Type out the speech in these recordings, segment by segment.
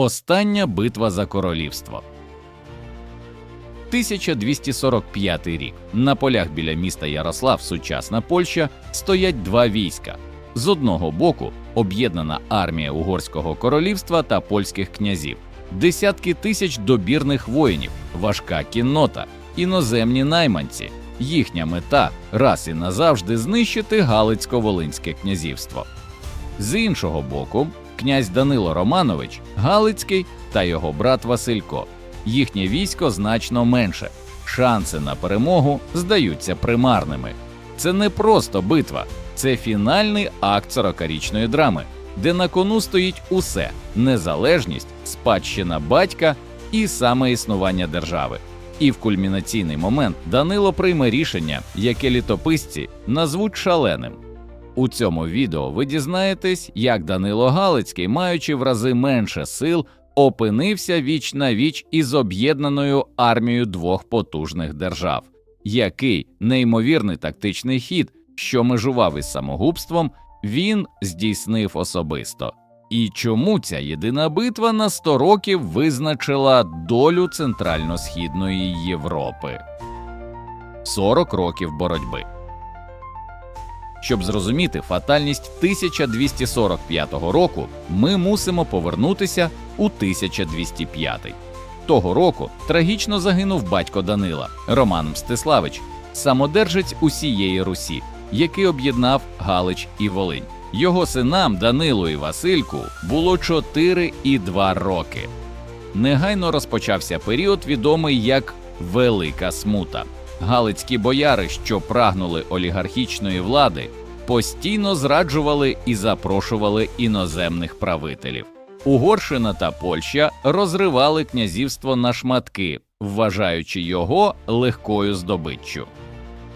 Остання битва за королівство. 1245 рік. На полях біля міста Ярослав, сучасна Польща, стоять два війська. З одного боку об'єднана армія Угорського королівства та польських князів, десятки тисяч добірних воїнів, важка кіннота, іноземні найманці. Їхня мета раз і назавжди знищити Галицько-Волинське князівство. З іншого боку, князь Данило Романович, Галицький та його брат Василько. Їхнє військо значно менше. Шанси на перемогу здаються примарними. Це не просто битва, це фінальний акт сорокарічної драми, де на кону стоїть усе незалежність, спадщина батька і саме існування держави. І в кульмінаційний момент Данило прийме рішення, яке літописці назвуть шаленим. У цьому відео ви дізнаєтесь, як Данило Галицький, маючи в рази менше сил, опинився віч на віч із об'єднаною армією двох потужних держав, який неймовірний тактичний хід, що межував із самогубством, він здійснив особисто. І чому ця єдина битва на 100 років визначила долю центрально-східної Європи? 40 років боротьби. Щоб зрозуміти фатальність 1245 року, ми мусимо повернутися у 1205. Того року трагічно загинув батько Данила Роман Мстиславич, самодержець усієї Русі, який об'єднав Галич і Волинь. Його синам Данилу і Васильку було 4 і 2 роки. Негайно розпочався період, відомий як Велика Смута. Галицькі бояри, що прагнули олігархічної влади, постійно зраджували і запрошували іноземних правителів. Угорщина та Польща розривали князівство на шматки, вважаючи його легкою здобиччю.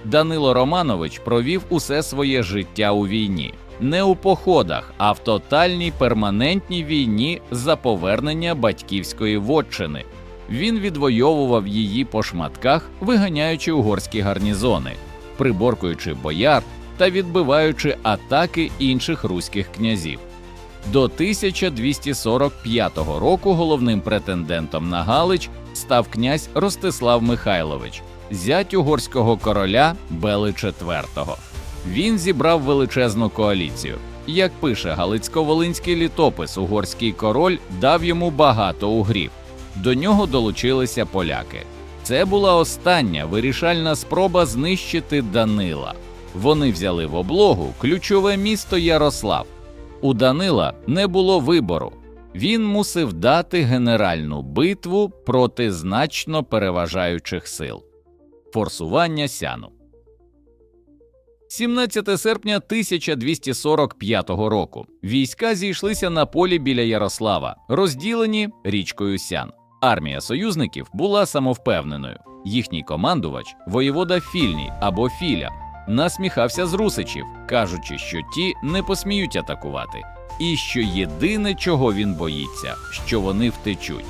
Данило Романович провів усе своє життя у війні, не у походах, а в тотальній перманентній війні за повернення батьківської вотчини. Він відвоював її по шматках, виганяючи угорські гарнізони, приборкуючи бояр та відбиваючи атаки інших руських князів. До 1245 року головним претендентом на Галич став князь Ростислав Михайлович, зять угорського короля Бели IV. Він зібрав величезну коаліцію. Як пише Галицько-Волинський літопис, угорський король дав йому багато угрів. До нього долучилися поляки. Це була остання вирішальна спроба знищити Данила. Вони взяли в облогу ключове місто Ярослав. У Данила не було вибору. Він мусив дати генеральну битву проти значно переважаючих сил. Форсування сяну. 17 серпня 1245 року війська зійшлися на полі біля Ярослава, розділені річкою Сян. Армія союзників була самовпевненою. Їхній командувач, воєвода Фільній або Філя, насміхався з русичів, кажучи, що ті не посміють атакувати, і що єдине, чого він боїться, що вони втечуть.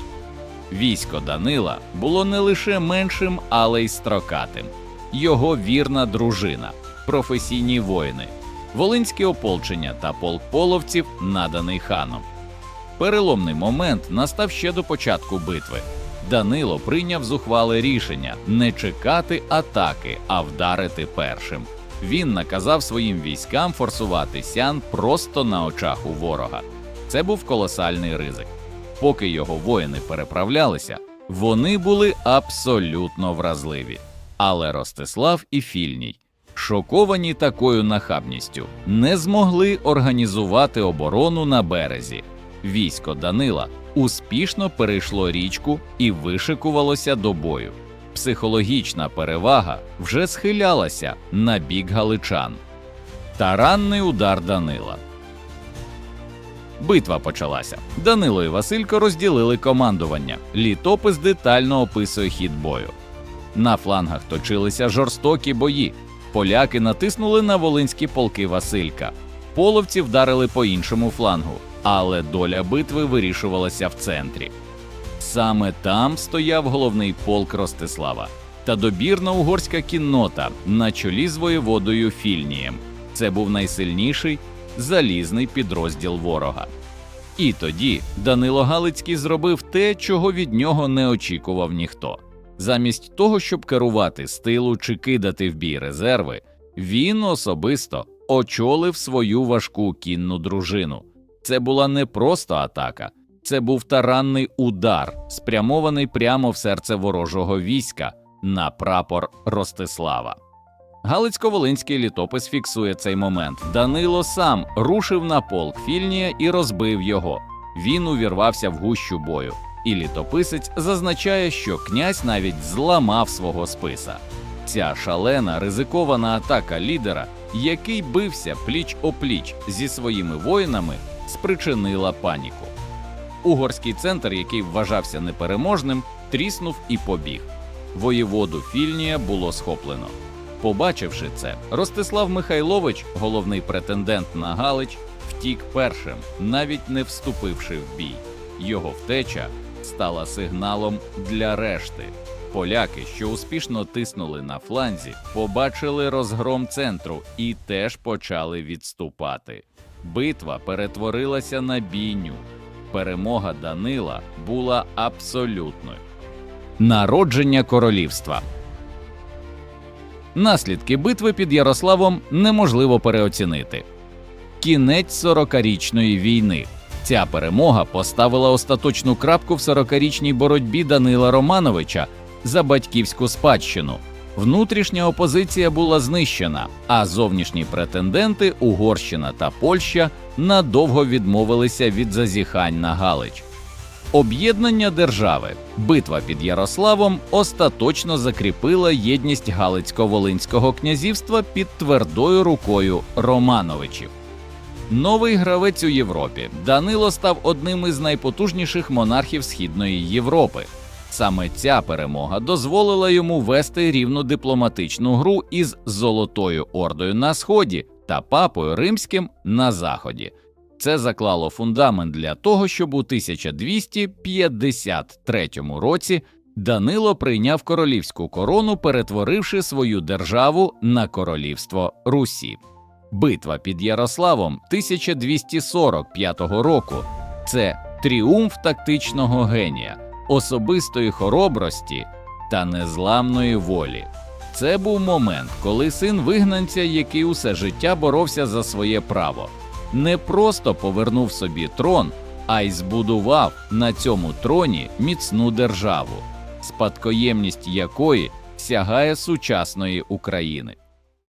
Військо Данила було не лише меншим, але й строкатим. Його вірна дружина, професійні воїни, волинське ополчення та полк половців, наданий ханом. Переломний момент настав ще до початку битви. Данило прийняв зухвале рішення не чекати атаки, а вдарити першим. Він наказав своїм військам форсувати сян просто на очах у ворога. Це був колосальний ризик. Поки його воїни переправлялися, вони були абсолютно вразливі. Але Ростислав і Фільній, шоковані такою нахабністю, не змогли організувати оборону на березі. Військо Данила успішно перейшло річку і вишикувалося до бою. Психологічна перевага вже схилялася на бік галичан. Таранний удар Данила. Битва почалася. Данило і Василько розділили командування. Літопис детально описує хід бою. На флангах точилися жорстокі бої. Поляки натиснули на волинські полки Василька. Половці вдарили по іншому флангу, але доля битви вирішувалася в центрі. Саме там стояв головний полк Ростислава та добірна угорська кіннота на чолі з воєводою Фільнієм. Це був найсильніший залізний підрозділ ворога. І тоді Данило Галицький зробив те, чого від нього не очікував ніхто. Замість того, щоб керувати з тилу чи кидати в бій резерви, він особисто очолив свою важку кінну дружину. Це була не просто атака, це був таранний удар, спрямований прямо в серце ворожого війська на прапор Ростислава. Галицько-Волинський літопис фіксує цей момент. Данило сам рушив на полк Фільнія і розбив його. Він увірвався в гущу бою, і літописець зазначає, що князь навіть зламав свого списа. Ця шалена ризикована атака лідера, який бився пліч опліч зі своїми воїнами, спричинила паніку. Угорський центр, який вважався непереможним, тріснув і побіг. Воєводу Фільнія було схоплено. Побачивши це, Ростислав Михайлович, головний претендент на Галич, втік першим, навіть не вступивши в бій. Його втеча стала сигналом для решти. Поляки, що успішно тиснули на фланзі, побачили розгром центру і теж почали відступати. Битва перетворилася на бійню. Перемога Данила була абсолютною. Народження королівства. Наслідки битви під Ярославом неможливо переоцінити. Кінець 40-річної війни. Ця перемога поставила остаточну крапку в 40-річній боротьбі Данила Романовича за батьківську спадщину. Внутрішня опозиція була знищена, а зовнішні претенденти Угорщина та Польща надовго відмовилися від зазіхань на Галич. Об'єднання держави, битва під Ярославом остаточно закріпила єдність Галицько-Волинського князівства під твердою рукою Романовичів. Новий гравець у Європі Данило став одним із найпотужніших монархів Східної Європи. Саме ця перемога дозволила йому вести рівну дипломатичну гру із Золотою Ордою на сході та папою римським на заході. Це заклало фундамент для того, щоб у 1253 році Данило прийняв королівську корону, перетворивши свою державу на королівство Русі. Битва під Ярославом 1245 року це тріумф тактичного генія, особистої хоробрості та незламної волі. Це був момент, коли син вигнанця, який усе життя боровся за своє право, не просто повернув собі трон, а й збудував на цьому троні міцну державу, спадкоємність якої сягає сучасної України.